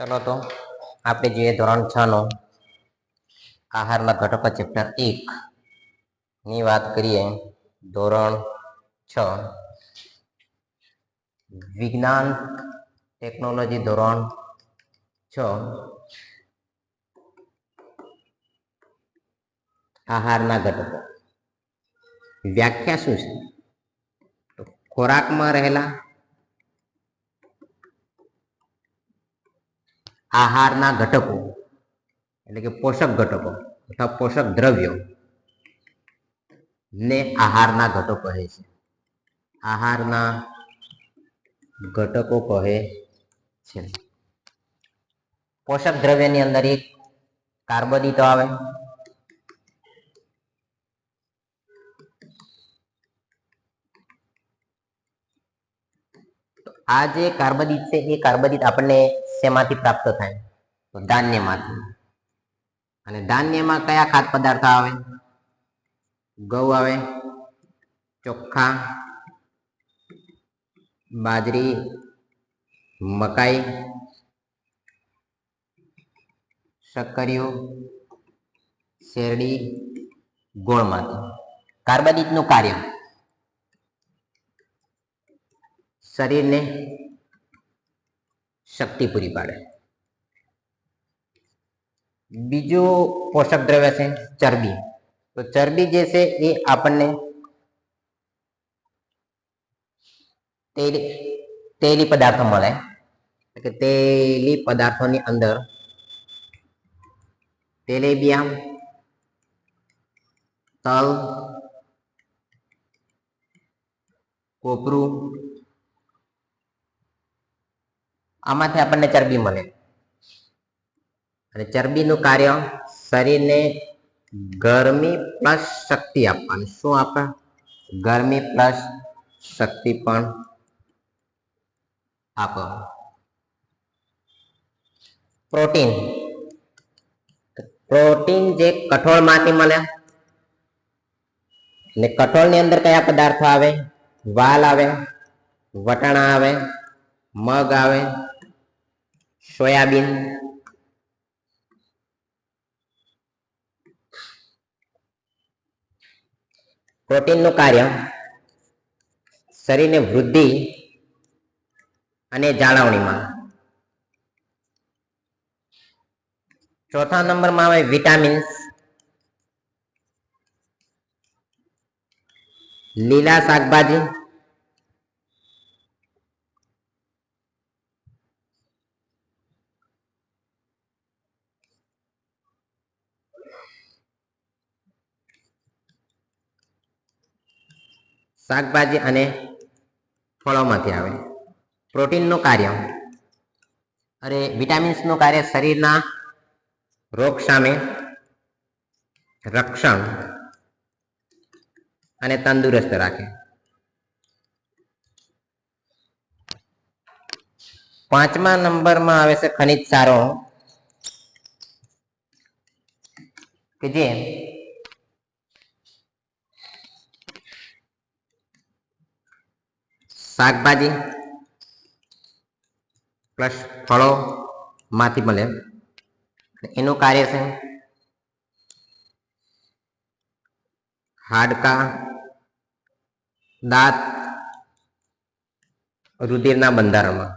ચલો તો આપણે જોઈએ ધોરણ છ નો. આહારના ઘટકો ચેપ્ટર એક ની વાત કરીએ, ધોરણ છ. વિજ્ઞાન ટેકનોલોજી ધોરણ છ. આહારના ઘટકો. વ્યાખ્યા શું છે? ખોરાકમાં રહેલા આહારના ઘટકો, એટલે કે પોષક ઘટકો અથવા પોષક દ્રવ્યો ને આહારના ઘટકો કહે છે. આહારના ઘટકો કહે છે. પોષક દ્રવ્યની અંદર એક કાર્બોદિતો આવે આ જે કાર્બોદિત છે, એ કાર્બોદિત આપણને શેમાંથી પ્રાપ્ત થાય? તો ધાન્યમાંથી. અને ધાન્યમાં કયા ખાદ્ય પદાર્થ આવે? ઘઉં આવે ચોખ્ખા બાજરી, મકાઈ શક્કરિયું શેરડી, ગોળમાંથી. કાર્બનિકનું કાર્ય. શરીરને શક્તિ પૂરી પાડે બીજું પોષક દ્રવ્ય છે ચરબી તો ચરબી જે છે એ આપણને તેલી તેલી પદાર્થો મળે એટલે કે તેલી પદાર્થોની અંદર તેલેબિયા તલ કોપરું આમાંથી આપણને ચરબી મળે. અને ચરબીનું કાર્ય શરીરને ગરમી પ્લસ શક્તિ આપવાની. શું આપે? ગરમી પ્લસ શક્તિ પણ આપો. પ્રોટીન. પ્રોટીન જે કઠોળમાંથી મળે. ને કઠોળની અંદર કયા પદાર્થો આવે? વાલ આવે, વટાણા આવે, મગ આવે સોયાબીન. પ્રોટીનનું કાર્ય શરીરને વૃદ્ધિ અને જાળવણીમાં. ચોથા નંબરમાં આવે વિટામિન્સ. લીલા શાકભાજી. શાકભાજી અને ફળોમાંથી આવે. પ્રોટીનનું કાર્ય. અરે વિટામિન્સનું કાર્ય શરીરના રોગ સામે રક્ષણ અને તંદુરસ્ત રાખે. પાંચમા નંબરમાં આવે છે ખનિજ સારો, કે જે શાકભાજી પ્લસ ફળો માંથી મળે. એનું કાર્ય છે હાડકા દાંત રુધિરના બંધારણમાં.